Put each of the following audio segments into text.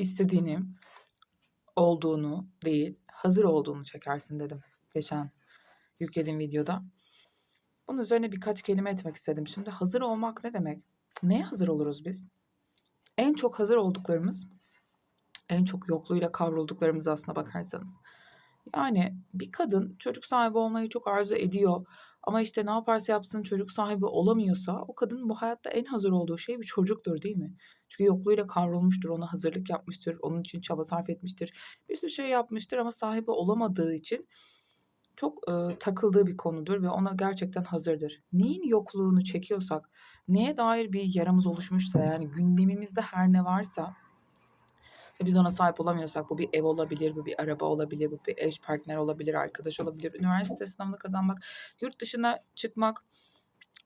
istediğini olduğunu değil, hazır olduğunu çekersin dedim geçen yüklediğim videoda. Bunun üzerine birkaç kelime etmek istedim. Şimdi hazır olmak ne demek? Neye hazır oluruz biz? En çok hazır olduklarımız, en çok yokluğuyla kavrulduklarımız aslına bakarsanız. Yani bir kadın çocuk sahibi olmayı çok arzu ediyor ama işte ne yaparsa yapsın çocuk sahibi olamıyorsa o kadının bu hayatta en hazır olduğu şey bir çocuktur değil mi? Çünkü yokluğuyla kavrulmuştur, ona hazırlık yapmıştır, onun için çaba sarf etmiştir. Bir sürü şey yapmıştır ama sahibi olamadığı için çok e, takıldığı bir konudur ve ona gerçekten hazırdır. Neyin yokluğunu çekiyorsak, neye dair bir yaramız oluşmuşsa yani gündemimizde her ne varsa ve biz ona sahip olamıyorsak bu bir ev olabilir, bu bir araba olabilir, bu bir eş partner olabilir, arkadaş olabilir, üniversite sınavını kazanmak, yurt dışına çıkmak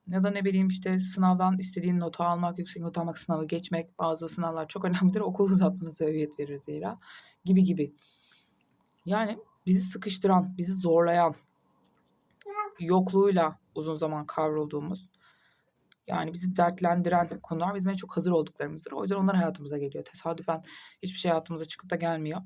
ya da ne bileyim işte sınavdan istediğin notu almak, yüksek not almak, sınavı geçmek. Bazı sınavlar çok önemlidir. Okul uzatmana sebebiyet verir zira. Gibi gibi. Yani bizi sıkıştıran, bizi zorlayan, yokluğuyla uzun zaman kavrulduğumuz, yani bizi dertlendiren konular bizim en çok hazır olduklarımızdır. O yüzden onlar hayatımıza geliyor. Tesadüfen hiçbir şey hayatımıza çıkıp da gelmiyor.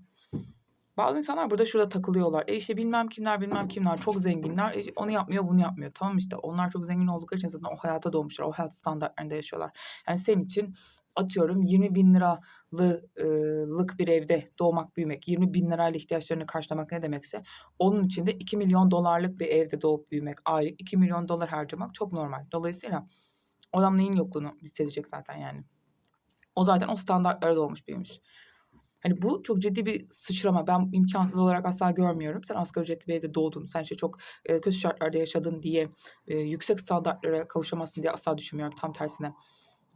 Bazı insanlar burada şurada takılıyorlar. E işte bilmem kimler bilmem kimler çok zenginler. E onu yapmıyor bunu yapmıyor. Tamam işte onlar çok zengin oldukları için zaten o hayata doğmuşlar. O hayat standartlarında yaşıyorlar. Yani senin için atıyorum 20 bin liralık bir evde doğmak büyümek. 20 bin lirayla ihtiyaçlarını karşılamak ne demekse. Onun için de 2 milyon dolarlık bir evde doğup büyümek. Aylık 2 milyon dolar harcamak çok normal. Dolayısıyla o adam neyin yokluğunu hissedecek zaten yani. O zaten o standartlara doğmuş büyümüş. Hani bu çok ciddi bir sıçrama. Ben imkansız olarak asla görmüyorum. Sen asgari ücretli bir evde doğdun. Sen işte çok e, kötü şartlarda yaşadın diye e, yüksek standartlara kavuşamazsın diye asla düşünmüyorum. Tam tersine.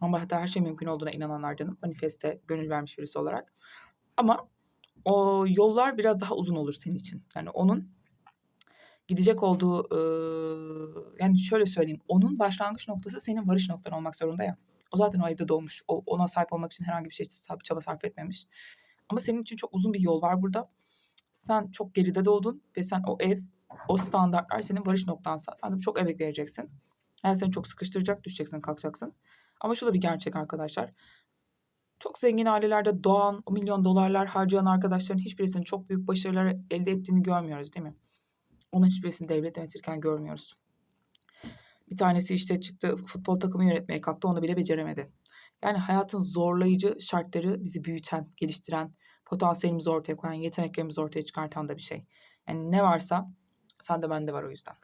Ama hatta her şey mümkün olduğuna inananlardanım. Manifeste gönül vermiş birisi olarak. Ama o yollar biraz daha uzun olur senin için. Yani onun gidecek olduğu e, yani şöyle söyleyeyim. Onun başlangıç noktası senin varış noktan olmak zorunda ya. O zaten o evde doğmuş. O, ona sahip olmak için herhangi bir şey çaba sarf etmemiş. Ama senin için çok uzun bir yol var burada. Sen çok geride doğdun ve sen o ev, o standartlar senin varış noktansa. Sen de çok emek vereceksin. Yani seni çok sıkıştıracak, düşeceksin, kalkacaksın. Ama şu da bir gerçek arkadaşlar. Çok zengin ailelerde doğan, o milyon dolarlar harcayan arkadaşların hiçbirisinin çok büyük başarılar elde ettiğini görmüyoruz değil mi? Onun hiçbirisini devlet yönetirken görmüyoruz. Bir tanesi işte çıktı futbol takımı yönetmeye kalktı onu bile beceremedi. Yani hayatın zorlayıcı şartları bizi büyüten, geliştiren, potansiyelimizi ortaya koyan, yeteneklerimizi ortaya çıkartan da bir şey. Yani ne varsa sende bende var o yüzden.